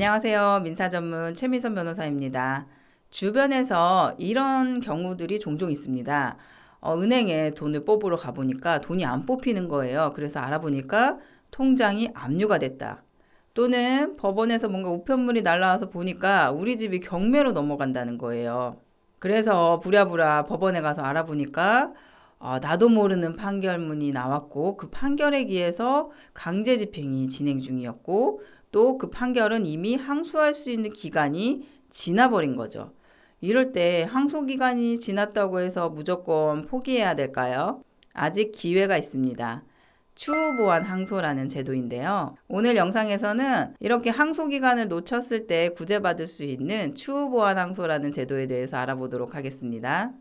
안녕하세요. 민사 전문 최미선 변호사입니다. 주변에서 이런 경우들이 종종 있습니다. 어, 은행에 돈을 뽑으러 가보니까 돈이 안 뽑히는 거예요. 그래서 알아보니까 통장이 압류가 됐다. 또는 법원에서 뭔가 우편물이 날라와서 보니까 우리 집이 경매로 넘어간다는 거예요. 그래서 부랴부랴 법원에 가서 알아보니까 어, 나도 모르는 판결문이 나왔고 그 판결에 기해서 강제 집행이 진행 중이었고 또 그 판결은 이미 항소할 수 있는 기간이 지나버린 거죠. 이럴 때 항소 기간이 지났다고 해서 무조건 포기해야 될까요? 아직 기회가 있습니다. 추후 보완 항소라는 제도인데요. 오늘 영상에서는 이렇게 항소 기간을 놓쳤을 때 구제받을 수 있는 추후 보완 항소라는 제도에 대해서 알아보도록 하겠습니다.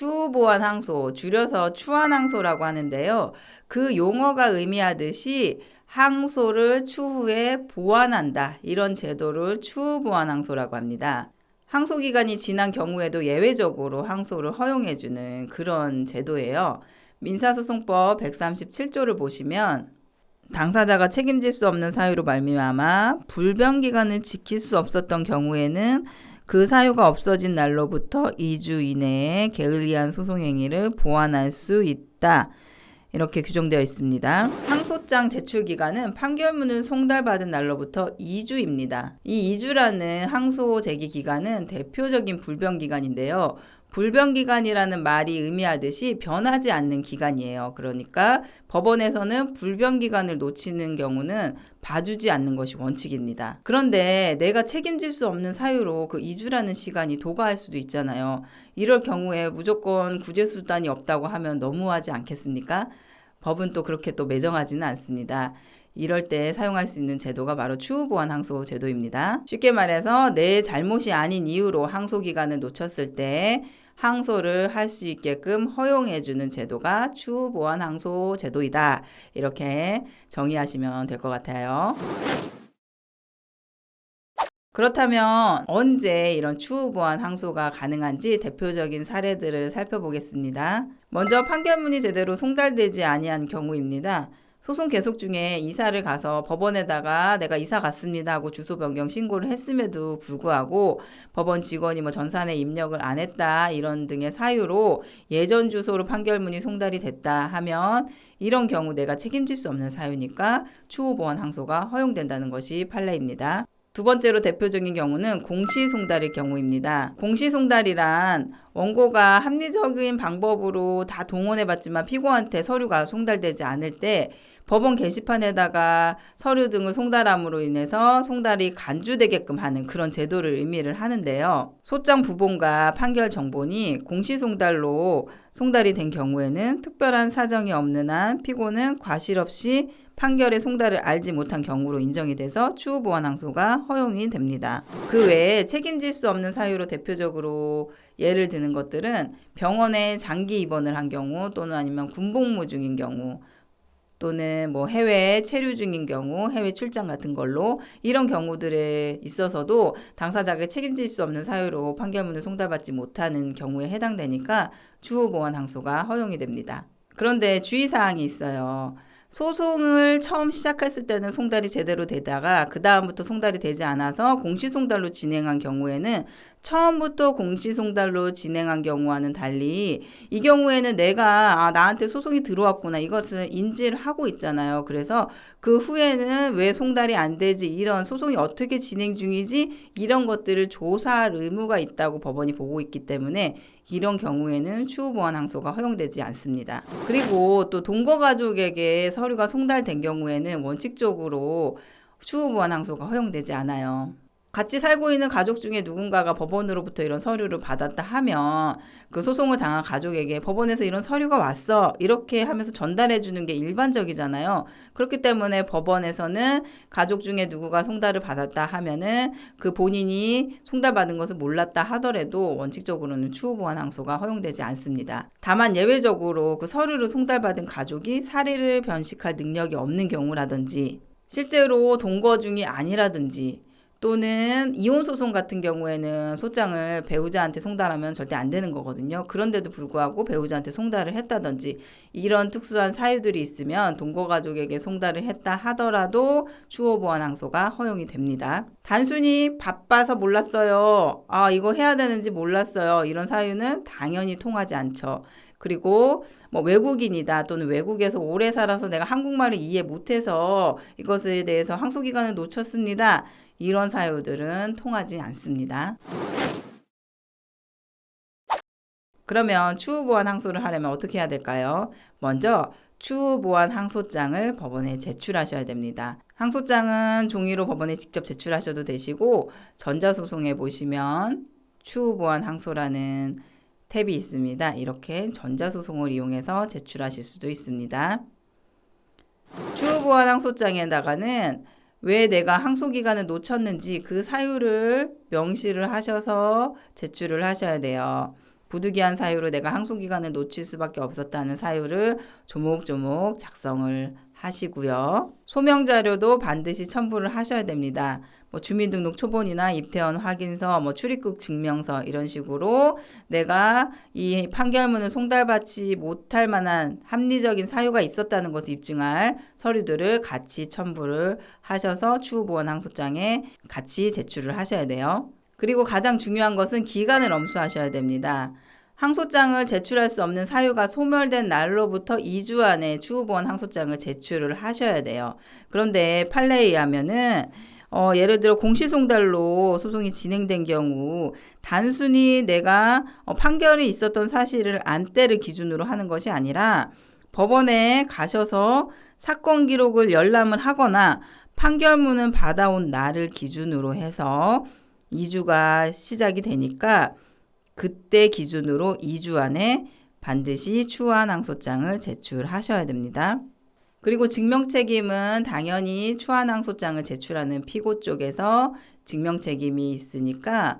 추후 보완 항소, 줄여서 추한 항소라고 하는데요. 그 용어가 의미하듯이 항소를 추후에 보완한다. 이런 제도를 추후 보완 항소라고 합니다. 항소 기간이 지난 경우에도 예외적으로 항소를 허용해 주는 그런 제도예요. 민사소송법 137조를 보시면 당사자가 책임질 수 없는 사유로 말미암아 불변 기간을 지킬 수 없었던 경우에는 그 사유가 없어진 날로부터 2주 이내에 게을리한 소송 행위를 보완할 수 있다. 이렇게 규정되어 있습니다. 항소장 제출 기간은 판결문을 송달받은 날로부터 2주입니다. 이 2주라는 항소 제기 기간은 대표적인 불변 기간인데요. 불변 기간이라는 말이 의미하듯이 변하지 않는 기간이에요. 그러니까 법원에서는 불변 기간을 놓치는 경우는 봐주지 않는 것이 원칙입니다. 그런데 내가 책임질 수 없는 사유로 그 2주라는 시간이 도가할 수도 있잖아요. 이럴 경우에 무조건 구제 수단이 없다고 하면 너무하지 않겠습니까? 법은 또 그렇게 또 매정하지는 않습니다. 이럴 때 사용할 수 있는 제도가 바로 추후 보완 항소 제도입니다. 쉽게 말해서 내 잘못이 아닌 이유로 항소 기간을 놓쳤을 때 항소를 할 수 있게끔 허용해 주는 제도가 추후 보완 항소 제도이다. 이렇게 정의하시면 될 것 같아요. 그렇다면 언제 이런 추후 보완 항소가 가능한지 대표적인 사례들을 살펴보겠습니다. 먼저 판결문이 제대로 송달되지 아니한 경우입니다. 소송 계속 중에 이사를 가서 법원에다가 내가 이사 갔습니다 하고 주소 변경 신고를 했음에도 불구하고 법원 직원이 뭐 전산에 입력을 안 했다 이런 등의 사유로 예전 주소로 판결문이 송달이 됐다 하면 이런 경우 내가 책임질 수 없는 사유니까 추후 보완 항소가 허용된다는 것이 판례입니다. 두 번째로 대표적인 경우는 공시송달의 경우입니다. 공시송달이란 원고가 합리적인 방법으로 다 동원해봤지만 피고한테 서류가 송달되지 않을 때 법원 게시판에다가 서류 등을 송달함으로 인해서 송달이 간주되게끔 하는 그런 제도를 의미를 하는데요. 소장 부본과 판결 정본이 공시송달로 송달이 된 경우에는 특별한 사정이 없는 한 피고는 과실 없이 판결의 송달을 알지 못한 경우로 인정이 돼서 추후 보완 항소가 허용이 됩니다. 그 외에 책임질 수 없는 사유로 대표적으로 예를 드는 것들은 병원에 장기 입원을 한 경우 또는 아니면 군복무 중인 경우 또는 뭐 해외 체류 중인 경우, 해외 출장 같은 걸로 이런 경우들에 있어서도 당사자가 책임질 수 없는 사유로 판결문을 송달받지 못하는 경우에 해당되니까 추후 보완 항소가 허용이 됩니다. 그런데 주의 사항이 있어요. 소송을 처음 시작했을 때는 송달이 제대로 되다가 그 다음부터 송달이 되지 않아서 공시송달로 진행한 경우에는 처음부터 공시송달로 진행한 경우와는 달리 이 경우에는 내가 아, 나한테 소송이 들어왔구나 이것을 인지를 하고 있잖아요. 그래서 그 후에는 왜 송달이 안 되지 이런 소송이 어떻게 진행 중이지 이런 것들을 조사할 의무가 있다고 법원이 보고 있기 때문에 이런 경우에는 추후 보완 항소가 허용되지 않습니다. 그리고 또 동거 가족에게 서류가 송달된 경우에는 원칙적으로 추후 보완 항소가 허용되지 않아요. 같이 살고 있는 가족 중에 누군가가 법원으로부터 이런 서류를 받았다 하면 그 소송을 당한 가족에게 법원에서 이런 서류가 왔어. 이렇게 하면서 전달해 주는 게 일반적이잖아요. 그렇기 때문에 법원에서는 가족 중에 누구가 송달을 받았다 하면은 그 본인이 송달받은 것을 몰랐다 하더라도 원칙적으로는 추후 보완 항소가 허용되지 않습니다. 다만 예외적으로 그 서류를 송달받은 가족이 사례를 변식할 능력이 없는 경우라든지 실제로 동거 중이 아니라든지 또는 이혼 소송 같은 경우에는 소장을 배우자한테 송달하면 절대 안 되는 거거든요. 그런데도 불구하고 배우자한테 송달을 했다든지 이런 특수한 사유들이 있으면 동거 가족에게 송달을 했다 하더라도 추호 보완 항소가 허용이 됩니다. 단순히 바빠서 몰랐어요. 아, 이거 해야 되는지 몰랐어요. 이런 사유는 당연히 통하지 않죠. 그리고 뭐 외국인이다 또는 외국에서 오래 살아서 내가 한국말을 이해 못해서 이것에 대해서 항소 기간을 놓쳤습니다. 이런 사유들은 통하지 않습니다. 그러면 추후 보완 항소를 하려면 어떻게 해야 될까요? 먼저 추후 보완 항소장을 법원에 제출하셔야 됩니다. 항소장은 종이로 법원에 직접 제출하셔도 되시고 전자소송에 보시면 추후 보완 항소라는 탭이 있습니다. 이렇게 전자소송을 이용해서 제출하실 수도 있습니다. 추후 보완 항소장에다가는 왜 내가 항소 기간을 놓쳤는지 그 사유를 명시를 하셔서 제출을 하셔야 돼요. 부득이한 사유로 내가 항소 기간을 놓칠 수밖에 없었다는 사유를 조목조목 작성을 하시고요. 소명 자료도 반드시 첨부를 하셔야 됩니다. 뭐 주민등록 초본이나 입퇴원 확인서, 뭐 출입국 증명서 이런 식으로 내가 이 판결문을 송달받지 못할 만한 합리적인 사유가 있었다는 것을 입증할 서류들을 같이 첨부를 하셔서 추후 보완 항소장에 같이 제출을 하셔야 돼요. 그리고 가장 중요한 것은 기간을 엄수하셔야 됩니다. 항소장을 제출할 수 없는 사유가 소멸된 날로부터 2주 안에 추후보완 항소장을 제출을 하셔야 돼요. 그런데 판례에 의하면은 어, 예를 들어 공시송달로 소송이 진행된 경우 단순히 내가 어, 판결이 있었던 사실을 안때를 기준으로 하는 것이 아니라 법원에 가셔서 사건 기록을 열람을 하거나 판결문을 받아온 날을 기준으로 해서 2주가 시작이 되니까 그때 기준으로 2주 안에 반드시 추한 항소장을 제출하셔야 됩니다. 그리고 증명 책임은 당연히 추한 항소장을 제출하는 피고 쪽에서 증명 책임이 있으니까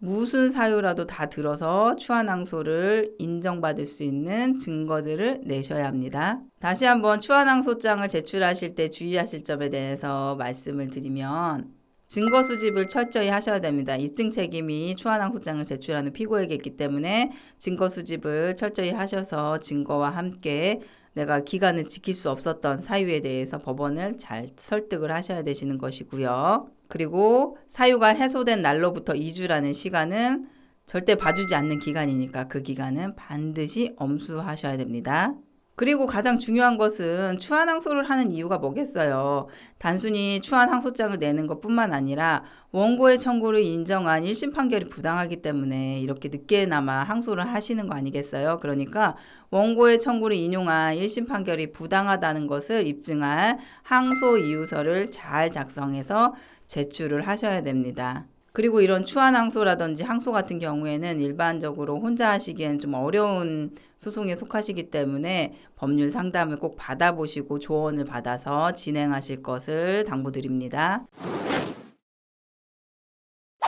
무슨 사유라도 다 들어서 추한 항소를 인정받을 수 있는 증거들을 내셔야 합니다. 다시 한번 추한 항소장을 제출하실 때 주의하실 점에 대해서 말씀을 드리면 증거 수집을 철저히 하셔야 됩니다. 입증 책임이 추한 항소장을 제출하는 피고에게 있기 때문에 증거 수집을 철저히 하셔서 증거와 함께 내가 기간을 지킬 수 없었던 사유에 대해서 법원을 잘 설득을 하셔야 되시는 것이고요. 그리고 사유가 해소된 날로부터 2주라는 시간은 절대 봐주지 않는 기간이니까 그 기간은 반드시 엄수하셔야 됩니다. 그리고 가장 중요한 것은 추한 항소를 하는 이유가 뭐겠어요. 단순히 추한 항소장을 내는 것뿐만 아니라 원고의 청구를 인정한 1심 판결이 부당하기 때문에 이렇게 늦게나마 항소를 하시는 거 아니겠어요? 그러니까 원고의 청구를 인용한 1심 판결이 부당하다는 것을 입증할 항소 이유서를 잘 작성해서 제출을 하셔야 됩니다. 그리고 이런 추한 항소라든지 항소 같은 경우에는 일반적으로 혼자 하시기엔 좀 어려운 소송에 속하시기 때문에 법률 상담을 꼭 받아보시고 조언을 받아서 진행하실 것을 당부드립니다.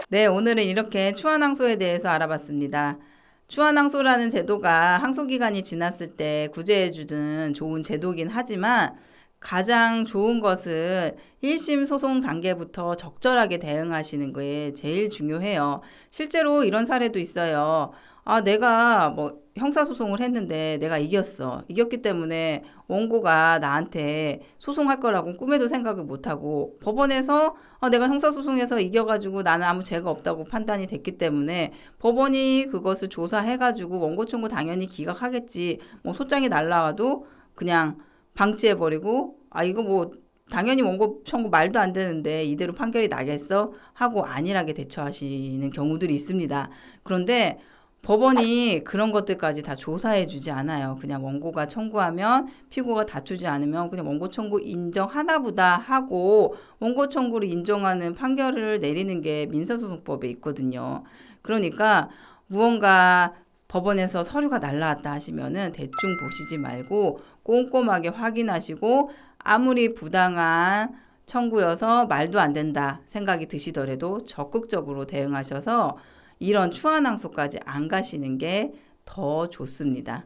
네, 오늘은 이렇게 추한 항소에 대해서 알아봤습니다. 추한 항소라는 제도가 항소 기간이 지났을 때 구제해주는 좋은 제도긴 하지만 가장 좋은 것은 1심 소송 단계부터 적절하게 대응하시는 게 제일 중요해요. 실제로 이런 사례도 있어요. 아, 내가 뭐 형사소송을 했는데 내가 이겼어. 이겼기 때문에 원고가 나한테 소송할 거라고 꿈에도 생각을 못하고 법원에서 아, 내가 형사소송에서 이겨가지고 나는 아무 죄가 없다고 판단이 됐기 때문에 법원이 그것을 조사해가지고 원고 청구 당연히 기각하겠지. 뭐 소장이 날라와도 그냥 방치해버리고 아 이거 뭐 당연히 원고 청구 말도 안 되는데 이대로 판결이 나겠어 하고 안일하게 대처하시는 경우들이 있습니다. 그런데 법원이 그런 것들까지 다 조사해 주지 않아요. 그냥 원고가 청구하면 피고가 다투지 않으면 그냥 원고 청구 인정하나 보다 하고 원고 청구를 인정하는 판결을 내리는 게 민사소송법에 있거든요. 그러니까 무언가 법원에서 서류가 날라왔다 하시면은 대충 보시지 말고 꼼꼼하게 확인하시고 아무리 부당한 청구여서 말도 안 된다 생각이 드시더라도 적극적으로 대응하셔서 이런 추한 항소까지 안 가시는 게 더 좋습니다.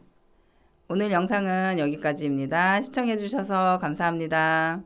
오늘 영상은 여기까지입니다. 시청해 주셔서 감사합니다.